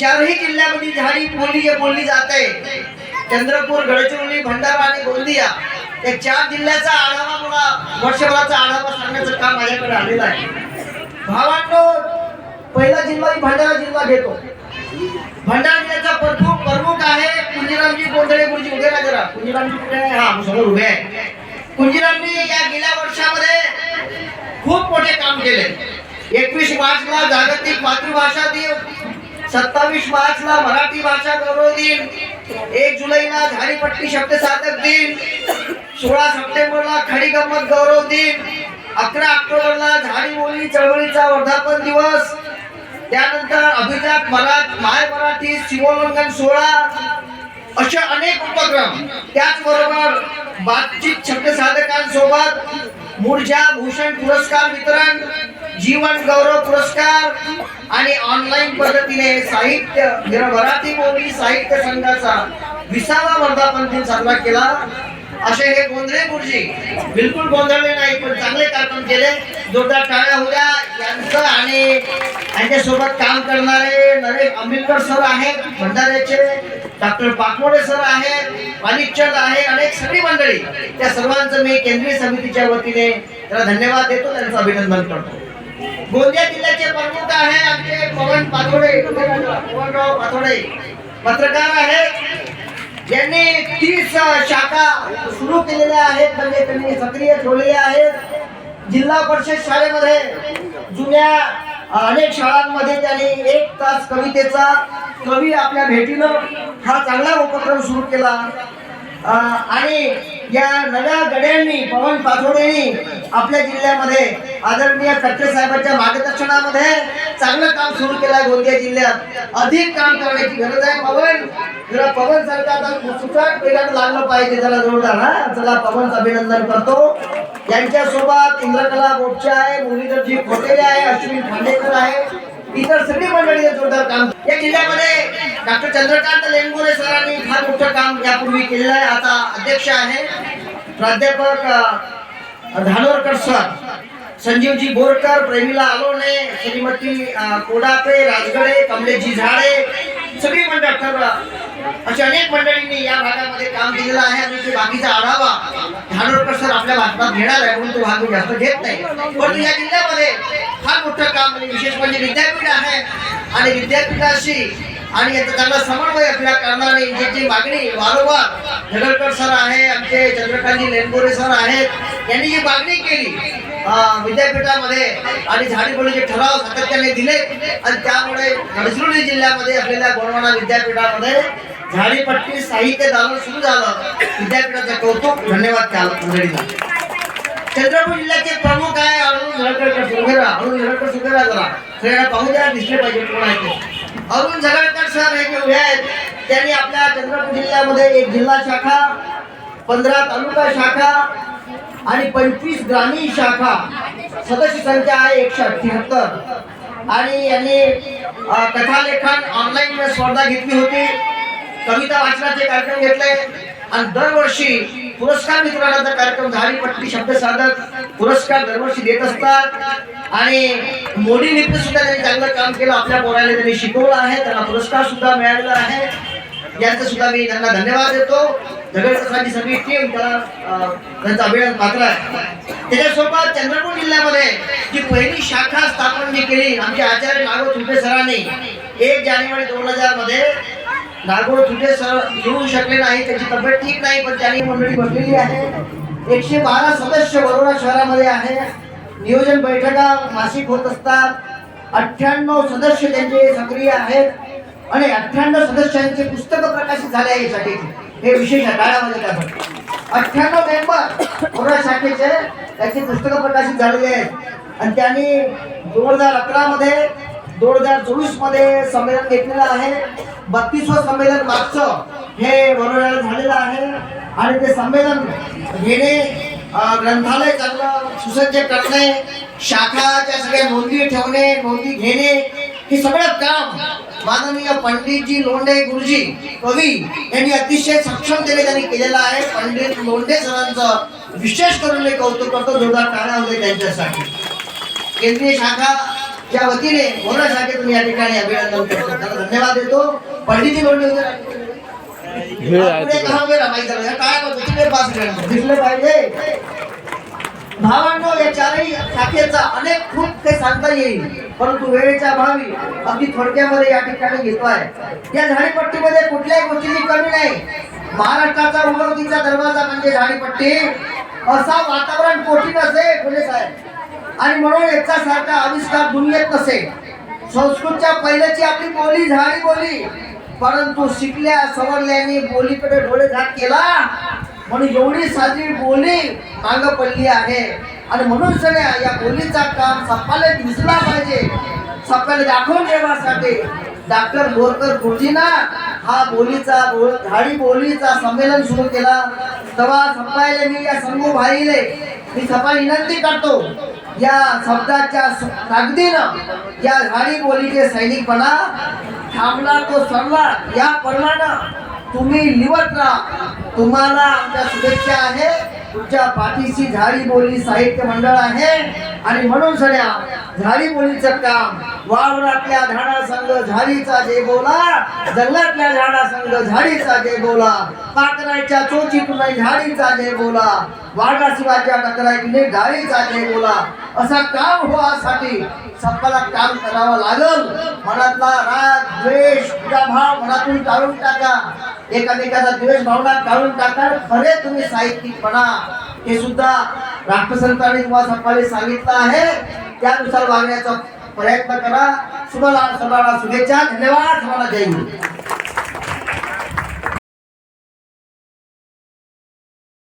चारही जिल्ह्यामध्ये झाडी बोलली बोलली आहे चंद्रपूर गडचिरोली भंडारा आणि गोंदिया या चार जिल्ह्याचा आढावा मला वर्षभराचा आढावा सांगण्याचं काम माझ्याकडे आलेलं आहे. भावांनो पहिला जिल्हा मी भंडारा जिल्हा घेतो. भंडारा जिल्ह्याचा प्रमुख प्रमुख आहे कुंजीरामजी गोंधळे गुरुजी. उभे राहा जरा. कुंजीरामजी कुठे आहे? हा समोर उभे आहे. कुंजीरामजी या गेल्या वर्षामध्ये खूप मोठे काम केले. एकवीस मार्चला जागतिक मातृभाषा दिन. सत्तावीस मार्चला मराठी भाषा गौरव दिन. एक जुलैला झाडीपट्टी शब्द साधक दिन. सोळा सप्टेंबरला खडी गंमत गौरव दिन. अकरा ऑक्टोबरला झाडी बोली चळवळीचा वर्धापन दिवस. त्यानंतर अभिजात मराठ माय मराठी शिवोल्लंघन सोहळा. असे अनेक उपक्रम. त्याचबरोबर बातचीत शब्द साधकांसोबत. मूर्जा भूषण पुरस्कार वितरण जीवन गौरव पुरस्कार आणि ऑनलाईन पद्धतीने साहित्य मराठी बोली साहित्य संघाचा विसावा वर्धापन दिन साजरा केला. असे हे गोंधळे गुरुजी बिलकुल गोंधळले नाही पण चांगले कार्यक्रम केले. जोरदार टाळ्या होत्या यांचं आणि यांच्यासोबत काम करणारे नरेश आंबेडकर सर आहेत भंडाऱ्याचे डॉक्टर पाकमोडे सर आहेत माणिकचंद आहे अनेक सगळी मंडळी. त्या सर्वांचं मी केंद्रीय समितीच्या वतीने त्याला धन्यवाद देतो त्यांचं अभिनंदन करतो. गोंदिया जिल्ह्याचे प्रमुख आहे आमचे पवन पाथोडे. पवनराव पाथोडे. पत्रकार आहेत. यांनी तीस शाखा सुरू केलेल्या आहेत. म्हणजे त्यांनी सक्रिय ठेवलेल्या आहेत. जिल्हा परिषद शाळेमध्ये जुन्या अनेक शाळांमध्ये त्यांनी एक तास कवितेचा कवी आपल्या भेटीनं हा चांगला उपक्रम सुरू केला. आणि या नव्या गड्यांनी पवन पाथोडेंनी आपल्या जिल्ह्यामध्ये आदरणीय कट्टे साहेबांच्या मार्गदर्शनामध्ये चांगलं काम सुरू केलं आहे गोंदिया जिल्ह्यात. अधिक काम करण्याची गरज आहे. पवन जरा पवन सारखा आता सुचाट वेगात लागलं पाहिजे. त्याला जोरदार हा? चला पवनचं अभिनंदन करतो. यांच्यासोबत इंद्रकला गोपचे आहे मुरलीधरजी खोटेले आहे अश्विन खांडेकर आहे. इतर सगळी मंडळी जोरदार काम. या जिल्ह्यामध्ये डॉक्टर चंद्रकांत लेंगुरे सरांनी फार मोठं काम यापूर्वी केलेलं आहे. आता अध्यक्ष आहे. प्राध्यापक धानोरकर सर संजीवजी बोरकर प्रेमिला आलोने श्रीमती कोडापे राजगडे कमलेजी झाडे सगळी मंडळ अशा अनेक मंडळींनी या भागामध्ये काम केलेलं आहे आणि ते बाकीचा आढावा धानोरकर सर आपल्या भागात घेणार आहे म्हणून तो भाग मी जास्त घेत नाही. परंतु या जिल्ह्यामध्ये फार मोठं काम म्हणजे विशेष म्हणजे विद्यापीठ आहे आणि विद्यापीठाशी आणि त्यांना समन्वय आपल्या कारणाने ज्याची मागणी वारंवार झगडकर सर आहे आमचे चंद्रकांतजी लेनगोरे सर आहेत यांनी जी मागणी केली विद्यापीठामध्ये आणि झाडीबोलीचे ठराव सातत्याने दिले. आणि त्यामुळे गडचिरोली जिल्ह्यामध्ये असलेल्या गोरवाना विद्यापीठामध्ये झाडीपट्टी साहित्य दालन सुरू झालं. विद्यापीठाचं कौतुक धन्यवाद त्या मंडळीला चंद्रपूर जिल्ह्याचे प्रमुख आहे अरुण झळकरकर सुगेरा. अरुण झळकर सुगेरा जरा सगळ्यांना पाहू द्या दिसले पाहिजे कोण आहे ते. अरुण झगडकर सर हे जे उभे आहेत त्यांनी आपल्या चंद्रपूर जिल्ह्यामध्ये एक जिल्हा शाखा पंधरा तालुका शाखा आणि पंचवीस ग्रामीण शाखा सदस्य संख्या आहे एकशे अठ्ठ्याहत्तर. आणि यांनी कथालेखन ऑनलाईन स्पर्धा घेतली होती. कविता वाचनाचे कार्यक्रम घेतले. आणि दरवर्षी पुरस्कार वितरणाचा कार्यक्रम झाडीपट्टी शब्द साधत पुरस्कार दरवर्षी देत असतात. आणि मोडी मित्र सुद्धा त्यांनी चांगलं काम केलं. आपल्या पोराने त्यांनी शिकवलं आहे. त्यांना पुरस्कार सुद्धा मिळालेला आहे. यांचं सुद्धा मी त्यांना धन्यवाद देतो. झगडकरांची सगळी टीम त्याला अं, त्यांचा अभिनंदन पात्र आहे. त्याच्यासोबत चंद्रपूर जिल्ह्यामध्ये जी पहिली शाखा स्थापन जी केली आमचे आचार्य नागो तुटे सरांनी एक जानेवारी दोन हजारमध्ये नागोड तुटे सर येऊ शकले नाही त्याची तब्येत ठीक नाही पण त्यांनी मंडळी बसलेली आहे. एकशे बारा सदस्य बरोडा शहरामध्ये आहे. नियोजन बैठका मासिक होत असतात. अठ्ठ्याण्णव सदस्य त्यांचे सक्रिय आहेत. आणि अठ्ठ्याण्णव सदस्यांचे पुस्तकं प्रकाशित झाले आहे या हे विशेष आहे काळामध्ये त्यासाठी अठ्ठ्याण्णव मेंबर कोरोना शाखेचे त्यांची पुस्तकं प्रकाशित झालेली आहेत. आणि त्यांनी दोन हजार अकरामध्ये दोन हजार चोवीसमध्ये संमेलन घेतलेलं आहे. बत्तीसवं संमेलन मागचं हे वरोऱ्याला झालेलं आहे. आणि ते संमेलन घेणे ग्रंथालय चांगलं सुसज्ज करणे शाखाच्या सगळ्या नोंदी ठेवणे नोंदी घेणे हे सगळं काम माननीय पंडितजी लोंढे गुरुजी कवी यांनी अतिशय सक्षमतेने त्यांनी केलेलं आहे. पंडित लोंढे सरांचं विशेष करून मी कौतुक करतो. जोरदार टाळ्या होते त्यांच्यासाठी. केंद्रीय शाखा त्या वतीने होण्यासाठी तुम्ही या ठिकाणी अभिनंदन करतो. त्यांना धन्यवाद देतो. पंडितजी झालं. काय पाहिजे. शाखेचा अनेक खूप काही सांगता येईल परंतु वेळेच्या अभावी अगदी थोडक्यामध्ये या ठिकाणी घेतो आहे या झाडीपट्टीमध्ये कुठल्याही गोष्टीची कमी नाही. महाराष्ट्राचा उगवतीचा दरवाजा म्हणजे झाडीपट्टी. असा वातावरण कोठी नसे फुले साहेब? आणि म्हणून याचा सारखा आविष्कार दुनियेत नसे. संस्कृतच्या पहिल्याची आपली बोली झाडी बोली. परंतु शिकल्या सवरल्याने बोलीकडे डोळे झाक केला. म्हणून एवढी साधी बोली माग पडली आहे. आणि म्हणून सगळ्या या बोलीचा काम सप्पाला दिसला पाहिजे. सप्पाला दाखवून देण्यासाठी डॉक्टर बोरकर गुरुजींना हा बोलीचा बोल झाडी बोलीचा संमेलन सुरू केला. तेव्हा सप्पायले मी या संगू भाईले मी सपा विनंती करतो या शब्दाच्या ताकदीनं या झाडी बोलीचे सैनिक बना थांबला तो सरला. या प्रमाणे तुम्ही लिवत राहा तुम्हाला आमच्या शुभेच्छा आहे. तुमच्या पाठीशी झाडी बोली साहित्य मंडळ आहे. आणि म्हणून सड्या झाडी मुलीचं काम. वावरातल्या झाडा संघ झाडीचा जे बोला जंगलातल्या झाडा संघ झाडीचा जे बोला पाकरायच्या चोचीतून झाडीचा जे बोला वाघाशिवाच्या टकराईने गाडीचा जे बोला. असा काम होण्यासाठी सप्पाला काम करावं लागल. मनातला राग द्वेष भाव मनातून काढून टाका. एकामेकाचा द्वेष भावना काढून टाका. खरे तुम्ही साहित्यिक म्हणा. हे सुद्धा राष्ट्रसंतांनी तुम्हाला सप्पाने सांगितलं. आहे. त्यानुसार वागण्याचा प्रयत्न करा. तुम्हाला सर्वांना शुभेच्छा. धन्यवाद. तुम्हाला जय